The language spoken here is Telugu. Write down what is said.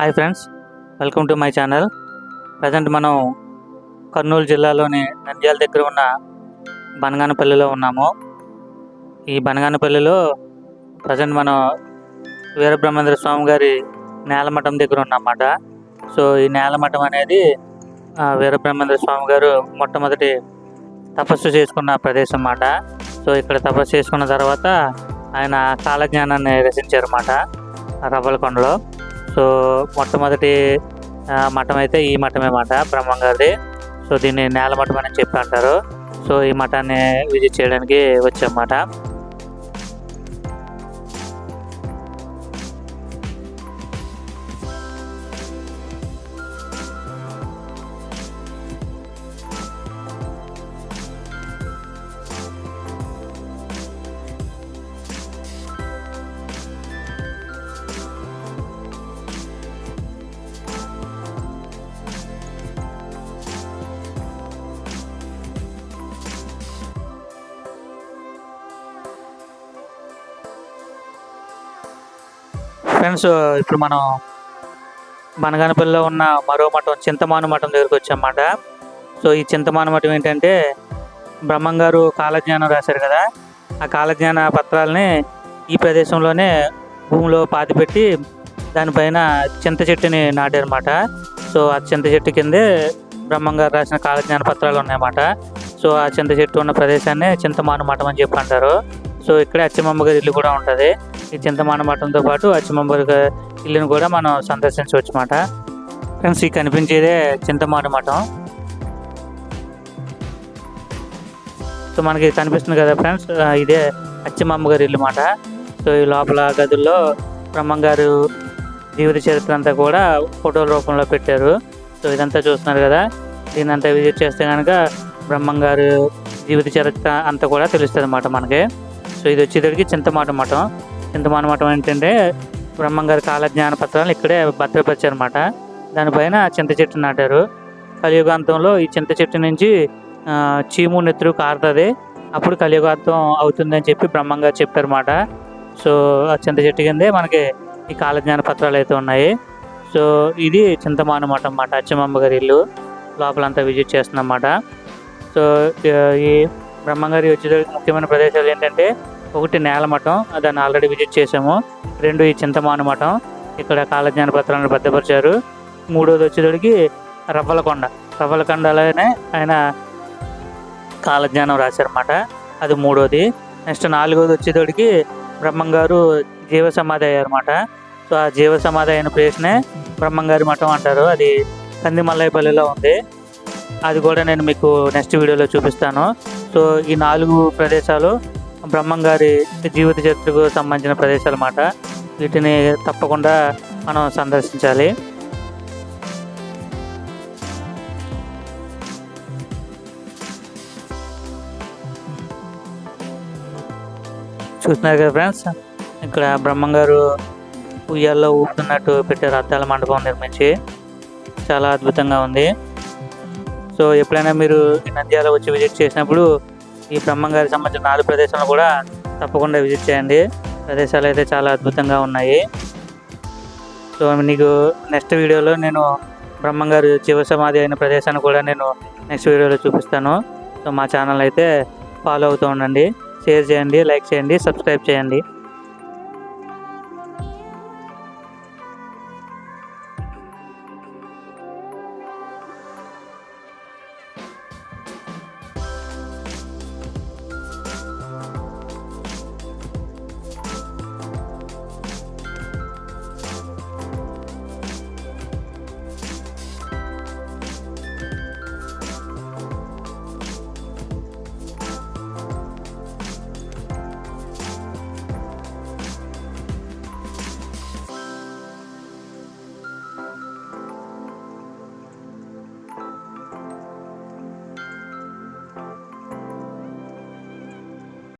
Hi friends welcome to my channel. Present మనం కర్నూలు జిల్లాలోని నంద్యాల దగ్గర ఉన్న బనగానపల్లిలో ఉన్నాము. ఈ బనగానపల్లిలో ప్రజెంట్ మనం వీరబ్రహ్మేంద్ర స్వామి గారి నేలమఠం దగ్గర ఉన్నమాట సో ఈ నేలమఠం అనేది వీరబ్రహ్మేంద్ర స్వామి గారు మొట్టమొదటి తపస్సు చేసుకున్న ప్రదేశం అన్నమాట. సో ఇక్కడ తపస్సు చేసుకున్న తర్వాత ఆయన కాలజ్ఞానాన్ని రచించారన్నమాట రవ్వలకొండలో. సో మొట్టమొదటి మఠం అయితే ఈ మఠమే మాట బ్రహ్మం గారిది. సో దీన్ని నేల మఠం అని చెప్పి అంటారు. సో ఈ మఠాన్ని విజిట్ చేయడానికి వచ్చామన్నమాట ఫ్రెండ్స్ ఇప్పుడు మనం బనగానపల్లిలో ఉన్న మరో మఠం చింతమాను మఠం దగ్గరికి వచ్చామన్నమాట. సో ఈ చింతమాను మఠం ఏంటంటే బ్రహ్మంగారు కాలజ్ఞానం రాశారు కదా. ఆ కాలజ్ఞాన పత్రాలని ఈ ప్రదేశంలోనే భూమిలో పాతిపెట్టి దానిపైన చింత చెట్టుని నాటారన్నమాట. సో ఆ చింత చెట్టు కిందే బ్రహ్మంగారు రాసిన కాలజ్ఞాన పత్రాలు ఉన్నాయన్నమాట. సో ఆ చింత చెట్టు ఉన్న ప్రదేశాన్ని చింతమాను మఠం అని చెప్పి అంటారు. సో ఇక్కడే అచ్చమ్మమ్మ గారి ఇల్లు కూడా ఉంటుంది. ఈ చింతమాన మఠంతో పాటు అచ్చమమ్మ గారి ఇల్లుని కూడా మనం సందర్శించవచ్చు అన్నమాట ఫ్రెండ్స్ ఈ కనిపించేదే చింతమాన మఠం. సో మనకి కనిపిస్తుంది కదా ఫ్రెండ్స్ ఇదే అచ్చమ్మ గారి ఇల్లు మాట. సో ఈ లోపల గదుల్లో బ్రహ్మం గారు జీవిత చరిత్ర అంతా కూడా ఫోటోల రూపంలో పెట్టారు. సో ఇదంతా చూస్తున్నారు కదా. దీని అంతా విజిట్ చేస్తే కనుక బ్రహ్మం గారు జీవిత చరిత్ర అంతా కూడా తెలుస్తుంది అన్నమాట మనకి. సో ఇది వచ్చేసరికి చింతమాట మఠం. చింతమాన మఠం ఏంటంటే బ్రహ్మంగారి కాలజ్ఞాన పత్రాలు ఇక్కడే భద్రపరిచారన్నమాట. దానిపైన చింత చెట్టు నాటారు. కలియుగాంతంలో ఈ చింత చెట్టు నుంచి చీము నెత్తురు కారుతుంది. అప్పుడు కలియుగాంతం అవుతుందని చెప్పి బ్రహ్మంగారు చెప్పారన్నమాట. సో ఆ చింత చెట్టు కిందే మనకి ఈ కాలజ్ఞాన పత్రాలు అయితే ఉన్నాయి. సో ఇది చింతమాన మఠం అన్నమాట. అచ్చమమ్మ గారి ఇల్లు లోపలంతా విజిట్ చేస్తుందన్నమాట. సో ఈ బ్రహ్మంగారి వచ్చేసరికి ముఖ్యమైన ప్రదేశాలు ఏంటంటే ఒకటి నేల మఠం దాన్ని ఆల్రెడీ విజిట్ చేసాము రెండు ఈ చింతమాను మఠం ఇక్కడ కాలజ్ఞాన పత్రాలను భద్రపరిచారు. మూడోది వచ్చేసరికి రవ్వలకొండ. రవ్వలకొండలోనే ఆయన కాలజ్ఞానం రాశారన్నమాట. అది మూడోది. నెక్స్ట్ నాలుగోది వచ్చేటోడికి బ్రహ్మంగారు జీవ సమాధి అయ్యారన్నమాట. సో ఆ జీవ సమాధి అయిన ప్లేస్నే బ్రహ్మంగారి మఠం అంటారు. అది కందిమల్లైపల్లిలో ఉంది. అది కూడా నేను మీకు నెక్స్ట్ వీడియోలో చూపిస్తాను. సో ఈ నాలుగు ప్రదేశాలు బ్రహ్మం గారి జీవిత చరిత్రకు సంబంధించిన ప్రదేశాలు అన్నమాట వీటిని తప్పకుండా మనం సందర్శించాలి. చూస్తున్నారు కదా ఫ్రెండ్స్ ఇక్కడ బ్రహ్మం గారు ఉయ్యాల్లో ఊపుతున్నట్టు పెట్టారు అద్దాల మండపం నిర్మించి చాలా అద్భుతంగా ఉంది. సో ఎప్పుడైనా మీరు ఈ నంద్యాల వచ్చి విజిట్ చేసినప్పుడు ఈ బ్రహ్మం గారికి సంబంధించిన నాలుగు ప్రదేశాలను కూడా తప్పకుండా విజిట్ చేయండి. ప్రదేశాలు అయితే చాలా అద్భుతంగా ఉన్నాయి. సో నీకు నెక్స్ట్ వీడియోలో నేను బ్రహ్మం గారు జీవ సమాధి అయిన ప్రదేశాన్ని కూడా నేను నెక్స్ట్ వీడియోలో చూపిస్తాను. సో మా ఛానల్ అయితే ఫాలో అవుతూ ఉండండి. షేర్ చేయండి లైక్ చేయండి సబ్స్క్రైబ్ చేయండి.